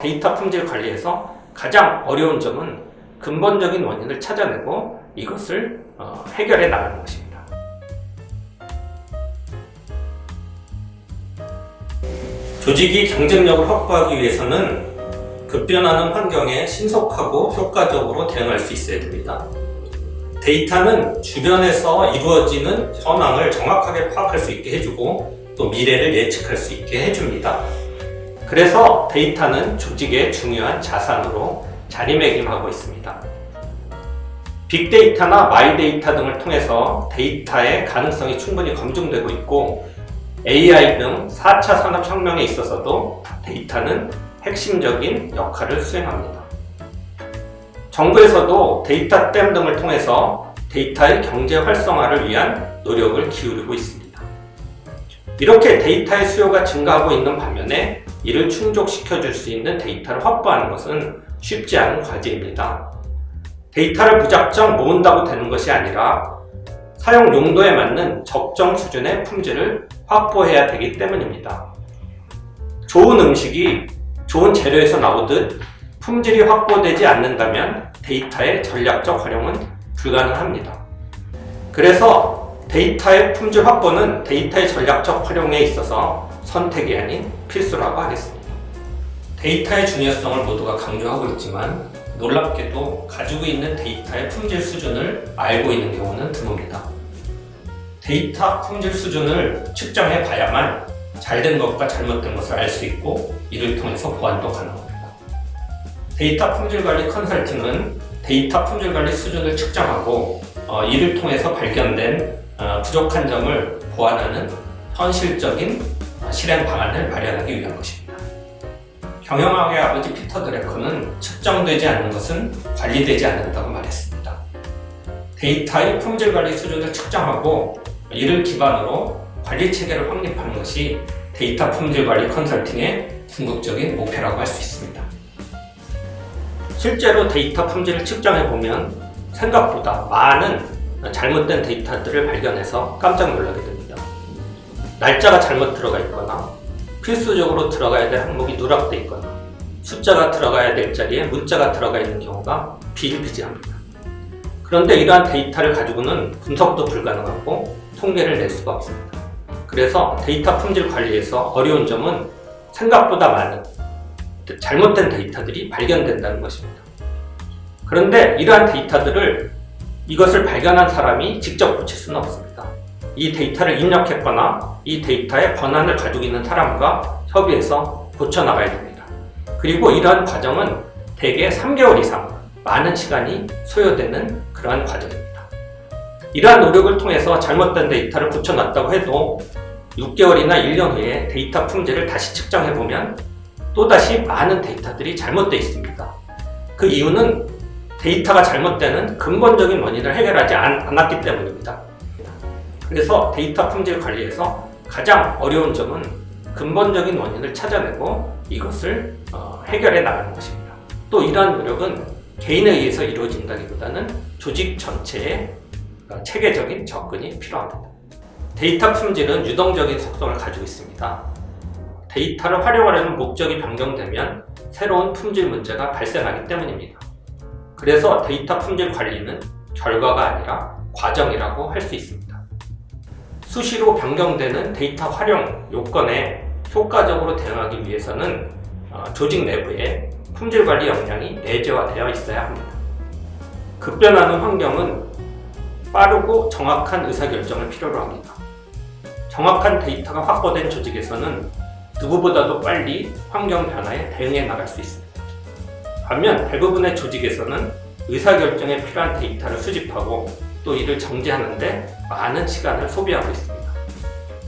데이터 품질 관리에서 가장 어려운 점은 근본적인 원인을 찾아내고 이것을 어, 해결해 나가는 것입니다. 조직이 경쟁력을 확보하기 위해서는 급변하는 환경에 신속하고 효과적으로 대응할 수 있어야 됩니다. 데이터는 주변에서 이루어지는 현황을 정확하게 파악할 수 있게 해주고 또 미래를 예측할 수 있게 해줍니다. 그래서 데이터는 조직의 중요한 자산으로 자리매김하고 있습니다. 빅데이터나 마이데이터 등을 통해서 데이터의 가능성이 충분히 검증되고 있고 AI 등 4차 산업 혁명에 있어서도 데이터는 핵심적인 역할을 수행합니다. 정부에서도 데이터 댐 등을 통해서 데이터의 경제 활성화를 위한 노력을 기울이고 있습니다. 이렇게 데이터의 수요가 증가하고 있는 반면에 이를 충족시켜 줄 수 있는 데이터를 확보하는 것은 쉽지 않은 과제입니다. 데이터를 무작정 모은다고 되는 것이 아니라 사용 용도에 맞는 적정 수준의 품질을 확보해야 되기 때문입니다. 좋은 음식이 좋은 재료에서 나오듯 품질이 확보되지 않는다면 데이터의 전략적 활용은 불가능합니다. 그래서 데이터의 품질 확보는 데이터의 전략적 활용에 있어서 선택이 아닌 필수라고 하겠습니다. 데이터의 중요성을 모두가 강조하고 있지만 놀랍게도 가지고 있는 데이터의 품질 수준을 알고 있는 경우는 드뭅니다. 데이터 품질 수준을 측정해 봐야만 잘된 것과 잘못된 것을 알 수 있고 이를 통해서 보완도 가능합니다. 데이터 품질 관리 컨설팅은 데이터 품질 관리 수준을 측정하고 어, 이를 통해서 발견된 어, 부족한 점을 보완하는 현실적인 어, 실행 방안을 마련하기 위한 것입니다. 경영학의 아버지 피터 드래커는 측정되지 않는 것은 관리되지 않는다고 말했습니다. 데이터의 품질 관리 수준을 측정하고 이를 기반으로 관리 체계를 확립하는 것이 데이터 품질 관리 컨설팅의 궁극적인 목표라고 할 수 있습니다. 실제로 데이터 품질을 측정해 보면 생각보다 많은 잘못된 데이터들을 발견해서 깜짝 놀라게 됩니다. 날짜가 잘못 들어가 있거나 필수적으로 들어가야 될 항목이 누락돼 있거나 숫자가 들어가야 될 자리에 문자가 들어가 있는 경우가 비일비재합니다. 그런데 이러한 데이터를 가지고는 분석도 불가능하고 통계를 낼 수가 없습니다. 그래서 데이터 품질 관리에서 어려운 점은 생각보다 많은 잘못된 데이터들이 발견된다는 것입니다. 그런데 이러한 데이터들을 이것을 발견한 사람이 직접 고칠 수는 없습니다. 이 데이터를 입력했거나 이 데이터의 권한을 가지고 있는 사람과 협의해서 고쳐나가야 됩니다. 그리고 이러한 과정은 대개 3개월 이상 많은 시간이 소요되는 그러한 과정입니다. 이러한 노력을 통해서 잘못된 데이터를 고쳐놨다고 해도 6개월이나 1년 후에 데이터 품질을 다시 측정해보면 또다시 많은 데이터들이 잘못되어 있습니다. 그 이유는 데이터가 잘못되는 근본적인 원인을 해결하지 않, 않았기 때문입니다. 그래서 데이터 품질 관리에서 가장 어려운 점은 근본적인 원인을 찾아내고 이것을 어, 해결해 나가는 것입니다. 또 이러한 노력은 개인에 의해서 이루어진다기보다는 조직 전체의 어, 체계적인 접근이 필요합니다. 데이터 품질은 유동적인 속성을 가지고 있습니다. 데이터를 활용하려는 목적이 변경되면 새로운 품질 문제가 발생하기 때문입니다. 그래서 데이터 품질 관리는 결과가 아니라 과정이라고 할 수 있습니다. 수시로 변경되는 데이터 활용 요건에 효과적으로 대응하기 위해서는 어, 조직 내부에 품질 관리 역량이 내재화되어 있어야 합니다. 급변하는 환경은 빠르고 정확한 의사결정을 필요로 합니다. 정확한 데이터가 확보된 조직에서는 누구보다도 빨리 환경 변화에 대응해 나갈 수 있습니다. 반면 대부분의 조직에서는 의사결정에 필요한 데이터를 수집하고 또 이를 정지하는데 많은 시간을 소비하고 있습니다.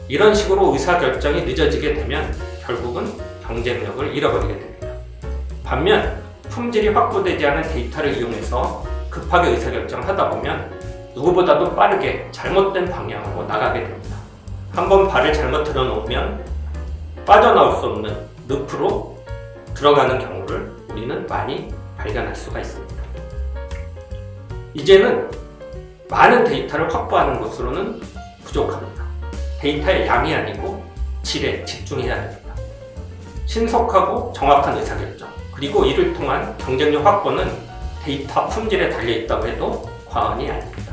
이런 식으로 의사결정이 늦어지게 되면 결국은 경쟁력을 잃어버리게 됩니다. 반면 품질이 확보되지 않은 데이터를 이용해서 급하게 의사결정을 하다 보면 누구보다도 빠르게 잘못된 방향으로 나가게 됩니다. 한번 발을 잘못 들어놓으면 빠져나올 수 없는 늪으로 들어가는 경우를 우리는 많이 발견할 수가 있습니다. 이제는 많은 데이터를 확보하는 것으로는 부족합니다. 데이터의 양이 아니고 질에 집중해야 됩니다. 신속하고 정확한 의사결정, 그리고 이를 통한 경쟁력 확보는 데이터 품질에 달려 있다고 해도 과언이 아닙니다.